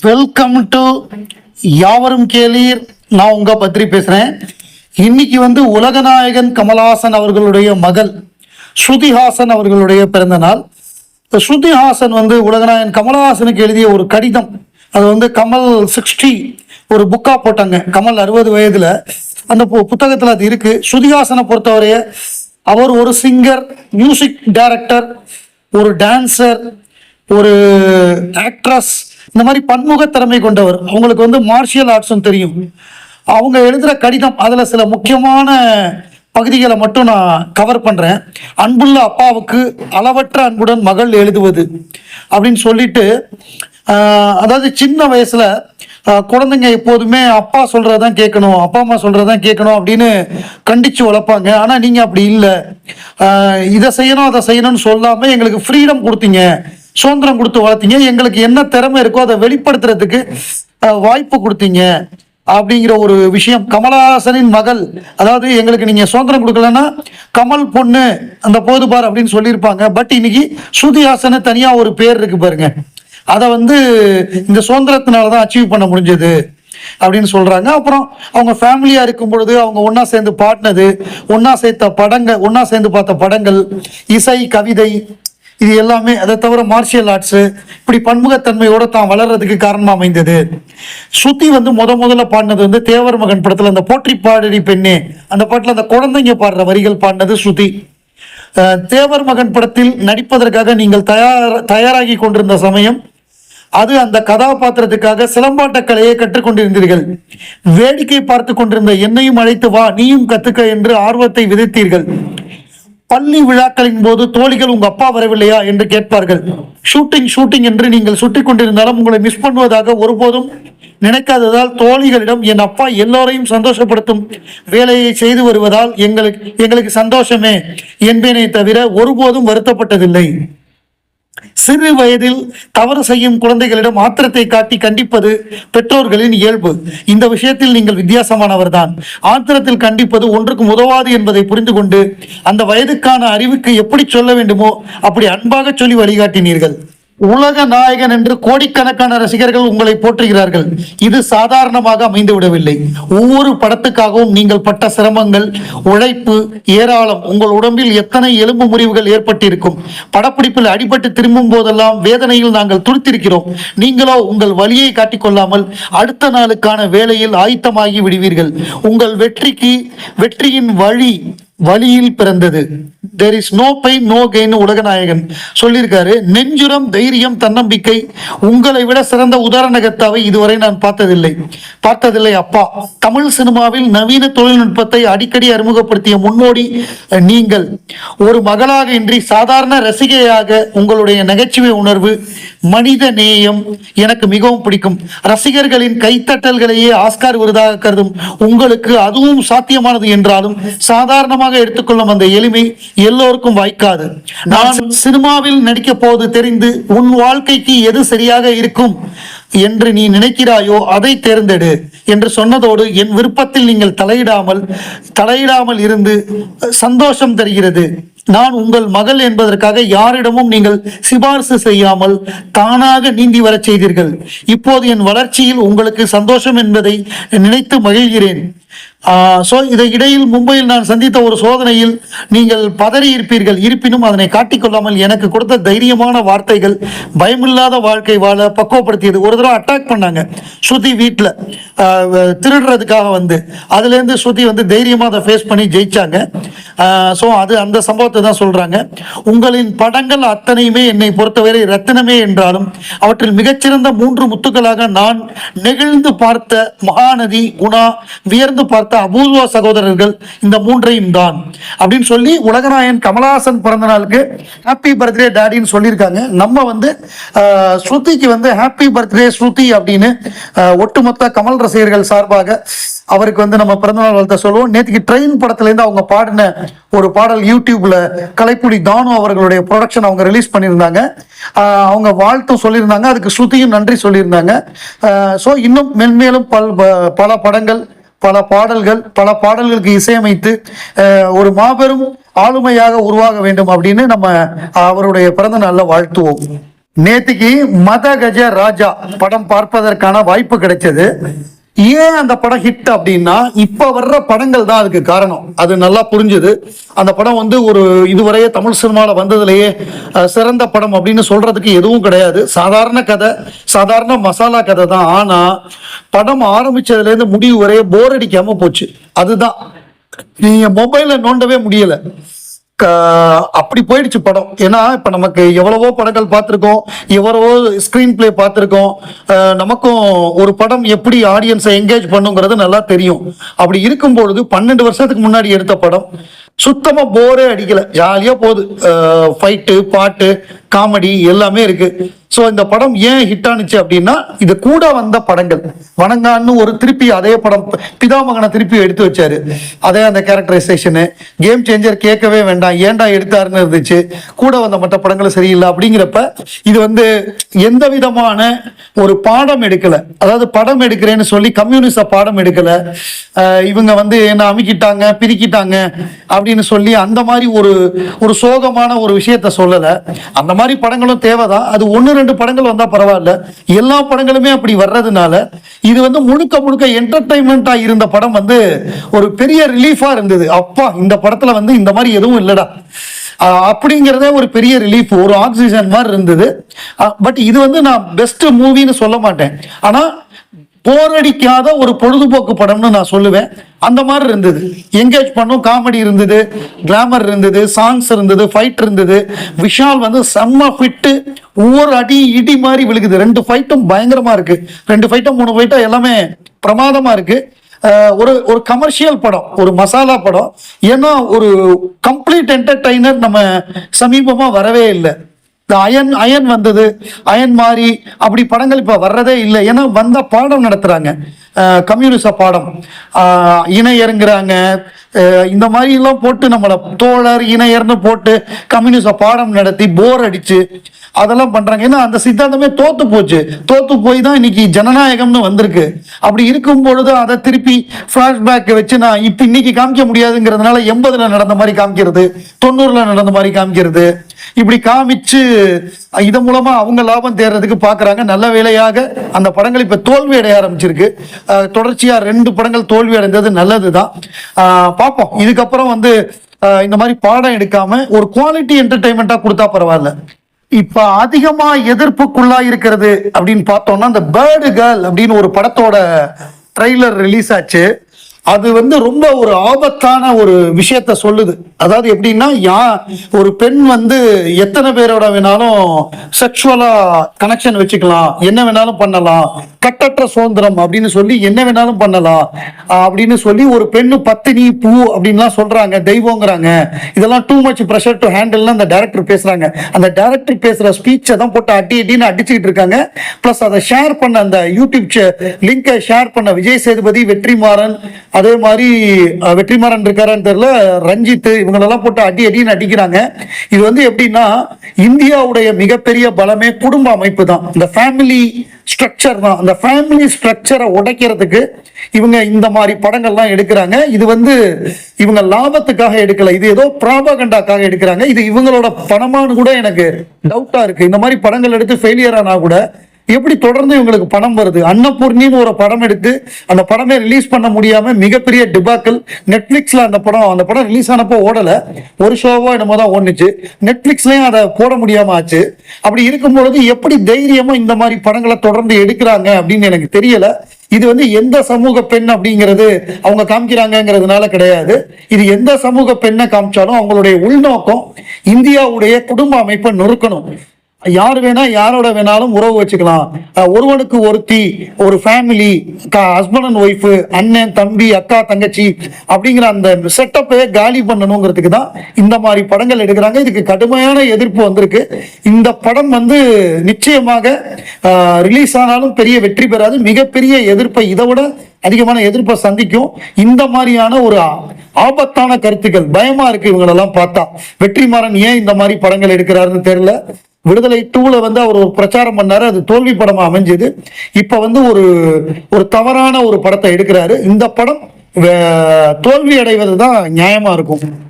Welcome to யாவரும் கேளீர். நான் உங்க பத்ரி பேசுறேன். இன்னைக்கு வந்து உலகநாயகன் கமலஹாசன் அவர்களுடைய மகள் ஸ்ருதிஹாசன் அவர்களுடைய பிறந்த நாள். ஸ்ருதிஹாசன் வந்து உலகநாயகன் கமலஹாசனுக்கு எழுதிய ஒரு கடிதம். அது வந்து கமல் சிக்ஸ்டி ஒரு புக்கா போட்டாங்க. கமல் அறுபது வயதுல. அந்த பு- புத்தகத்துல அது இருக்கு. ஸ்ருதிஹாசனை பொறுத்தவரைய அவர் ஒரு சிங்கர் மியூசிக் டைரக்டர் ஒரு டான்சர் ஒரு ஆக்ட்ரஸ் இந்த மாதிரி பன்முகத்திறமை கொண்டவர். அவங்களுக்கு வந்து மார்ஷியல் ஆர்ட்ஸும் தெரியும். அவங்க எழுதுகிற கடிதம் அதில் சில முக்கியமான பகுதிகளை மட்டும் நான் கவர் பண்ணுறேன் அன்புள்ள அப்பாவுக்கு அளவற்ற அன்புடன் மகள் எழுதுவது அப்படின்னு சொல்லிட்டு அதாவது சின்ன வயசில் குழந்தைங்க எப்போதுமே அப்பா சொல்கிறதான் கேட்கணும் அப்பா அம்மா சொல்றதான் கேட்கணும் அப்படின்னு கண்டித்து வளர்ப்பாங்க. ஆனால் நீங்கள் அப்படி இல்லை. இதை செய்யணும் அதை செய்யணும்னு சொல்லாமல் எங்களுக்கு ஃப்ரீடம் கொடுத்தீங்க. சுதந்திரம் கொடுத்து வளர்த்தீங்க. எங்களுக்கு என்ன திறமை இருக்கோ அதை வெளிப்படுத்துறதுக்கு வாய்ப்பு கொடுத்தீங்க. அப்படிங்கிற ஒரு விஷயம். கமலஹாசனின் மகள் அதாவது எங்களுக்கு நீங்க சுதந்திரம் கொடுக்கலன்னா கமல் பொண்ணு அந்த போதுபார் அப்படின்னு சொல்லியிருப்பாங்க. பட் இன்னைக்கு ஸ்ருதிஹாசனு தனியா ஒரு பேர் இருக்கு பாருங்க. அதை வந்து இந்த சுதந்திரத்தினால தான் அச்சீவ் பண்ண முடிஞ்சது அப்படின்னு சொல்றாங்க. அப்புறம் அவங்க ஃபேமிலியா இருக்கும் பொழுது அவங்க ஒன்னா சேர்ந்து பாடினது ஒன்னா சேர்த்த படங்கள் ஒன்னா சேர்ந்து பார்த்த படங்கள் இசை கவிதை இது எல்லாமே அதை தவிர மார்ஷியல் ஆர்ட்ஸ் இப்படி பன்முகத்தன்மையோட தான் வளர்றதுக்கு காரணமாக அமைந்தது. ஸ்ருதி வந்து முத முதல்ல பாடினது வந்து தேவர் மகன் படத்துல அந்த போற்றி பாடடி பெண்ணே அந்த பாட்டுல அந்த குழந்தைங்க பாடுற வரிகள் பாடினது ஸ்ருதி அஹ், தேவர் மகன் படத்தில் நடிப்பதற்காக நீங்கள் தயார் தயாராகி கொண்டிருந்த சமயம் அது அந்த கதாபாத்திரத்துக்காக சிலம்பாட்ட கலையை கற்றுக்கொண்டிருந்தீர்கள். வேடிக்கை பார்த்து கொண்டிருந்த என்னையும் அழைத்து வா நீயும் கத்துக்க என்று ஆர்வத்தை விதைத்தீர்கள். பள்ளி விழாக்களின் போது தோழிகள் உங்க அப்பா வரவில்லையா என்று கேட்பார்கள். ஷூட்டிங் ஷூட்டிங் என்று நீங்கள் சுட்டிக் கொண்டிருந்தாலும் உங்களை மிஸ் பண்ணுவதாக ஒருபோதும் நினைக்காததால் தோழிகளிடம் என் அப்பா எல்லோரையும் சந்தோஷப்படுத்தும் வேலையை செய்து வருவதால் எங்களுக்கு எங்களுக்கு சந்தோஷமே என்பேனே தவிர ஒருபோதும் வருத்தப்பட்டதில்லை. சிறு வயதில் தவறு செய்யும் குழந்தைகளிடம் ஆத்திரத்தை காட்டி கண்டிப்பது பெற்றோர்களின் இயல்பு. இந்த விஷயத்தில் நீங்கள் வித்தியாசமானவர்தான் ஆத்திரத்தில் கண்டிப்பது ஒன்றுக்கும் உதவாது என்பதை புரிந்து கொண்டு அந்த வயதுக்கான அறிவுக்கு எப்படி சொல்ல வேண்டுமோ அப்படி அன்பாக சொல்லி வழிகாட்டினீர்கள். உலக நாயகன் என்று கோடிக்கணக்கான ரசிகர்கள் உங்களை போற்றுகிறார்கள். இது சாதாரணமாக அமைந்து விடவில்லை. ஒவ்வொரு படத்துக்காகவும் நீங்கள் பட்ட சிரமங்கள் உழைப்பு ஏராளம் உங்கள் உடம்பில் எத்தனை எலும்பு முறிவுகள் ஏற்பட்டிருக்கும். படப்பிடிப்பில் அடிபட்டு திரும்பும் போதெல்லாம் வேதனையில் நாங்கள் துடித்திருக்கிறோம். நீங்களோ உங்கள் வழியை காட்டிக்கொள்ளாமல் அடுத்த நாளுக்கான வேலையில் ஆயத்தமாகி விடுவீர்கள். உங்கள் வெற்றிக்கு வெற்றியின் வழி வழியில் பிறந்தது. There is no pain no gain உலகநாயகன். சொல்லியிருக்காரு நெஞ்சுரம் தைரியம் தன்னம்பிக்கை உங்களை விட சிறந்த உதாரணகத்தாவை இதுவரை நான் பார்த்ததில்லை. பார்த்ததில்லை அப்பா. தமிழ் சினிமாவில் நவீன தொழில்நுட்பத்தை அடிக்கடி அறிமுகப்படுத்திய முன்னோடி அஹ், நீங்கள். ஒரு மகளாக இன்றி சாதாரண ரசிகையாக உங்களுடைய நகைச்சுவை உணர்வு மனித நேயம் எனக்கு மிகவும் பிடிக்கும். ரசிகர்களின் கைத்தட்டல்களையே ஆஸ்கார் விருதாக கருதும் உங்களுக்கு அதுவும் சாத்தியமானது என்றாலும் சாதாரணமாக எடுத்துக்கொள்ளும் அந்த எளிமை எல்லோருக்கும் வாய்க்காது. நான் சினிமாவில் நடிக்க போவது தெரிந்து உன் வாழ்க்கைக்கு எது சரியாக இருக்கும் என்று நீ நினைக்கிறாயோ அதை தேர்ந்தெடு என்று சொன்னதோடு என் விருப்பத்தில் நீங்கள் தலையிடாமல் தலையிடாமல் இருந்து சந்தோஷம் தருகிறது. நான் உங்கள் மகள் என்பதற்காக யாரிடமும் நீங்கள் சிபாரிசு செய்யாமல் தானாக நீந்தி வரச் செய்தீர்கள். இப்போது என் வளர்ச்சியில் உங்களுக்கு சந்தோஷம் என்பதை நினைத்து மகிழ்கிறேன். ஸோ இதை இடையில் மும்பையில் நான் சந்தித்த ஒரு சோதனையில் நீங்கள் பதறி இருப்பீர்கள் இருப்பினும் அதனை காட்டிக்கொள்ளாமல் எனக்கு கொடுத்த தைரியமான வார்த்தைகள் பயமில்லாத வாழ்க்கை வாழ பக்குவப்படுத்தியது. ஒரு தடவை அட்டாக் பண்ணாங்க. ஸ்ருதி வீட்டில் திருடுறதுக்காக வந்து. அதுலேருந்து ஸ்ருதி வந்து தைரியமாக அதை ஃபேஸ் பண்ணி ஜெயிச்சாங்க. ஸோ அது அந்த சம்பவத்தை தான் சொல்கிறாங்க உங்களின் படங்கள் அத்தனையுமே என்னை பொறுத்தவரை ரத்தினமே என்றாலும் அவற்றில் மிகச்சிறந்த மூன்று முத்துக்களாக நான் நெகிழ்ந்து பார்த்த மகாநதி குணா வியர்ந்து பார்த்த அபூர்வ சகோதரர்கள் இந்த மூன்றையும் தான். அப்படின்னு சொல்லி உலகநாயன் கமலஹாசன் பிறந்த நாளுக்கு ஹாப்பி பர்த்டே டேடின்னு சொல்லியிருக்காங்க. நம்ம வந்து ஸ்ருதிக்கு வந்து ஹாப்பி பர்த்டே ஸ்ருதி அப்படின்னு ஒட்டுமொத்த கமல் ரசிகர்கள் சார்பாக அவருக்கு வந்து நம்ம பிறந்தநாள் வாழ்த்த சொல்லுவோம். நேற்றுக்கு ட்ரெயின் படத்துலேருந்து அவங்க பாடின ஒரு பாடல் யூடியூப்ல கலைப்புடி தானு அவர்களுடைய ப்ரொடக்ஷன் அவங்க ரிலீஸ் பண்ணியிருந்தாங்க. அவங்க வாழ்த்தும் சொல்லியிருந்தாங்க. அதுக்கு ஸ்ருதியும் நன்றி சொல்லியிருந்தாங்க. ஸோ இன்னும் மென்மேலும் பல் ப- பல படங்கள் பல பாடல்கள் பல பாடல்களுக்கு இசையமைத்து ஒரு மாபெரும் ஆளுமையாக உருவாக வேண்டும் அப்படின்னு நம்ம அவருடைய பிறந்த நாளில் வாழ்த்துவோம். நேத்திக்கு மத கஜ ராஜா படம் பார்ப்பதற்கான வாய்ப்பு கிடைச்சது. ஏன் அந்த படம் ஹிட் அப்படின்னா இப்ப வர்ற படங்கள் தான் அதுக்கு காரணம். அது நல்லா புரிஞ்சுது. அந்த படம் வந்து ஒரு இதுவரையே தமிழ் சினிமாவில் வந்ததுலேயே சிறந்த படம் அப்படின்னு சொல்றதுக்கு எதுவும் கிடையாது. சாதாரண கதை சாதாரண மசாலா கதை தான். ஆனா படம் ஆரம்பிச்சதுல இருந்து முடிவு வரைய போர் அடிக்காம போச்சு. அதுதான். நீங்க மொபைல நோண்டவே முடியல. அப்படி போயிடுச்சு படம். ஏன்னா இப்போ நமக்கு எவ்வளவோ படங்கள் பார்த்துருக்கோம். எவ்வளவோ ஸ்க்ரீன் பிளே பார்த்துருக்கோம். நமக்கும் ஒரு படம் எப்படி ஆடியன்ஸை என்கேஜ் பண்ணுங்கிறது நல்லா தெரியும். அப்படி இருக்கும் பொழுது பன்னெண்டு வருஷத்துக்கு முன்னாடி எடுத்த படம். சுத்தமா போரே அடிக்கல. ஜாலியா போகுது. ஃபைட்டு பாட்டு காமெடி எல்லாமே இருக்கு. ஸோ இந்த படம் ஏன் ஹிட் ஆனிச்சு அப்படின்னா இது கூட வந்த படங்கள். வணங்கான்னு ஒரு திருப்பி அதே படம் பிதாமகனை திருப்பி எடுத்து வச்சாரு. அதே அந்த கேரக்டரைசேஷனு கேம் சேஞ்சர் கேட்கவே வேண்டாம். ஏன்டா எடுத்தாருன்னு இருந்துச்சு. கூட வந்த மற்ற படங்களும் சரியில்லை அப்படிங்கிறப்ப இது வந்து எந்த விதமான ஒரு பாடம் எடுக்கல. அதாவது படம் எடுக்கிறேன்னு சொல்லி கம்யூனிஸ்ட பாடம் எடுக்கல. இவங்க வந்து என்ன அமுக்கிட்டாங்க பிரிக்கிட்டாங்க அப்படி அப்படின்னு சொல்லி அந்த மாதிரி ஒரு ஒரு சோகமான ஒரு விஷயத்த சொல்லலை. அந்த மாதிரி படங்களும் தேவைதான். அது ஒன்று ரெண்டு படங்கள் வந்தால் பரவாயில்ல. எல்லா படங்களுமே அப்படி வர்றதுனால இது வந்து முழுக்க முழுக்க என்டர்டைன்மெண்ட்டாக இருந்த படம் வந்து ஒரு பெரிய ரிலீஃபா இருந்தது. அப்பா இந்த படத்துல வந்து இந்த மாதிரி எதுவும் இல்லடா. அப்படிங்கிறதே ஒரு பெரிய ரிலீஃப் ஒரு ஆக்சிஜன் மாதிரி இருந்தது. பட் இது வந்து நான் பெஸ்ட் மூவின்னு சொல்ல மாட்டேன். ஆனா போரடிக்காத ஒரு பொழுதுபோக்கு படம்னு நான் சொல்லுவேன். அந்த மாதிரி இருந்தது. என்கேஜ் பண்ணும் காமெடி இருந்தது கிளாமர் இருந்தது சாங்ஸ் இருந்தது ஃபைட் இருந்தது. விஷால் வந்து செம்ம ஃபிட்டு ஒவ்வொரு அடி இடி மாதிரி விழுகுது. ரெண்டு ஃபைட்டும் பயங்கரமாக இருக்குது ரெண்டு ஃபைட்டும் மூணு ஃபைட்டும் எல்லாமே பிரமாதமாக இருக்குது ஒரு ஒரு கமர்ஷியல் படம் ஒரு மசாலா படம். ஏன்னா ஒரு கம்ப்ளீட் என்டர்டைனர் நம்ம சமீபமாக வரவே இல்லை. இந்த அயன் அயன் வந்தது. அயன் மாதிரி அப்படி படங்கள் இப்போ வர்றதே இல்லை. ஏன்னா வந்த பாடம் நடத்துகிறாங்க கம்யூனிச பாடம். இணையருங்கிறாங்க இந்த மாதிரிலாம் போட்டு நம்மளை தோழர் இணையர்னு போட்டு கம்யூனிச பாடம் நடத்தி போர் அடித்து அதெல்லாம் பண்ணுறாங்க ஏன்னா அந்த சித்தாந்தமே தோத்து போச்சு. தோத்து போய் தான் இன்னைக்கு ஜனநாயகம்னு வந்திருக்கு. அப்படி இருக்கும் பொழுது அதை திருப்பி ஃப்ளாஷ்பேக்கை வச்சு நான் இப்போ இன்னைக்கு காமிக்க முடியாதுங்கிறதுனால எண்பதில் நடந்த மாதிரி காமிக்கிறது தொண்ணூறில் நடந்த மாதிரி காமிக்கிறது. இப்படி காமிச்சு இதன் மூலமா அவங்க லாபம் தேடுறதுக்கு பாக்குறாங்க. நல்ல வேலையாக அந்த படங்கள் இப்ப தோல்வி அடைய ஆரம்பிச்சிருக்கு. தொடர்ச்சியா ரெண்டு படங்கள் தோல்வி அடைந்தது நல்லதுதான். அஹ் பார்ப்போம். இதுக்கப்புறம் வந்து இந்த மாதிரி பாடம் எடுக்காம ஒரு குவாலிட்டி என்டர்டைன்மெண்டா கொடுத்தா பரவாயில்ல. இப்ப அதிகமா எதிர்ப்புக்குள்ளா இருக்கிறது அப்படின்னு பார்த்தோம்னா அந்த பேர்டு கேர்ள் அப்படின்னு ஒரு படத்தோட ட்ரெய்லர் ரிலீஸ் ஆச்சு. அது வந்து ரொம்ப ஒரு ஆபத்தான ஒரு விஷயத்த சொல்லுது. அதாவது எப்படின்னா யா ஒரு பெண் வந்து எத்தனை பேரோட வேணாலும் செக்ஷுவலா கனெக்ஷன் வச்சுக்கலாம். என்ன வேணாலும் பண்ணலாம். கட்டற்ற சுதந்திரம் அப்படின்னு சொல்லி என்ன வேணாலும் பண்ணலாம். அப்படின்னு சொல்லி ஒரு பெண்ணு பத்தினி பூ அப்படின்லாம் சொல்றாங்க தெய்வங்கிறாங்க. இதெல்லாம் டூ மச் ப்ரெஷர் டு ஹேண்டில்னு அந்த டேரக்டர் பேசுறாங்க. அந்த டேரக்டர் பேசுற ஸ்பீச்சை தான் போட்டு அடி அடின்னு அடிச்சுக்கிட்டு இருக்காங்க. ப்ளஸ் அதை ஷேர் பண்ண அந்த யூடியூப் லிங்கை ஷேர் பண்ண விஜய் சேதுபதி வெற்றிமாறன் அதே மாதிரி வெற்றிமாறன் இருக்காரான்னு தெரியல. ரஞ்சித் இவங்களெல்லாம் போட்டு அடி அடின்னு அடிக்கிறாங்க. இது வந்து எப்படின்னா இந்தியாவுடைய மிகப்பெரிய பலமே குடும்ப அமைப்பு தான். இந்த ஃபேமிலி ஸ்ட்ரக்சர் தான். அந்த ஃபேமிலி ஸ்ட்ரக்சரை உடைக்கிறதுக்கு இவங்க இந்த மாதிரி படங்கள்லாம் எடுக்கிறாங்க. இது வந்து இவங்க லாபத்துக்காக எடுக்கல. இது ஏதோ ப்ராபகண்டாக்காக எடுக்கிறாங்க. இது இவங்களோட பணமானு கூட எனக்கு டவுட்டா இருக்கு. இந்த மாதிரி படங்கள் எடுத்து ஃபெயிலியர் ஆனா கூட எப்படி தொடர்ந்து இவங்களுக்கு பணம் வருது? அன்னபூர்ணின்னு ஒரு படம் எடுத்து அந்த படமே ரிலீஸ் பண்ண முடியாம மிகப்பெரிய டிபாக்கல் நெட்ஃபிளிக்ஸ்ல அந்த படம் அந்த படம் ரிலீஸ் ஆனப்போ ஓடல. ஒரு ஷோவோ என்னமோ தான் ஓடுனுச்சு. நெட்ஃபிளிக்ஸ்லயும் அதை போட முடியாம ஆச்சு. அப்படி இருக்கும்பொழுது எப்படி தைரியமா இந்த மாதிரி படங்களை தொடர்ந்து எடுக்கிறாங்க அப்படின்னு எனக்கு தெரியல. இது வந்து எந்த சமூக பெண் அப்படிங்கிறது அவங்க காமிக்கிறாங்கிறதுனால கிடையாது. இது எந்த சமூக பெண்ணை காமிச்சாலும் அவங்களுடைய உள்நோக்கம் இந்தியாவுடைய குடும்ப அமைப்பை நொறுக்கணும். யார் வேணா யாரோட வேணாலும் உறவு வச்சுக்கலாம். ஒருவனுக்கு ஒருத்தி ஒரு ஃபேமிலி ஹஸ்பண்ட் அண்ட் ஒய்ஃப் அண்ணன் தம்பி அக்கா தங்கச்சி அப்படிங்கிற அந்த செட்டப்பே காலி பண்ணணுங்கிறதுக்கு தான் இந்த மாதிரி படங்கள் எடுக்கிறாங்க. இதுக்கு கடுமையான எதிர்ப்பு வந்திருக்கு. இந்த படம் வந்து நிச்சயமாக ரிலீஸ் ஆனாலும் பெரிய வெற்றி பெறாது. மிகப்பெரிய எதிர்ப்பை இதை விட அதிகமான எதிர்ப்பை சந்திக்கும். இந்த மாதிரியான ஒரு ஆபத்தான கருத்துக்கள் பயமா இருக்கு இவங்களெல்லாம் பார்த்தா. வெற்றிமாறன் ஏன் இந்த மாதிரி படங்கள் எடுக்கிறாருன்னு தெரியல. விடுதலை டூல வந்து அவர் ஒரு பிரச்சாரம் பண்ணாரு. அது தோல்வி படமா அமைஞ்சது. இப்ப வந்து ஒரு ஒரு தவறான ஒரு படத்தை எடுக்கிறாரு. இந்த படம் வே- தோல்வி அடைவது தான் நியாயமா இருக்கும்.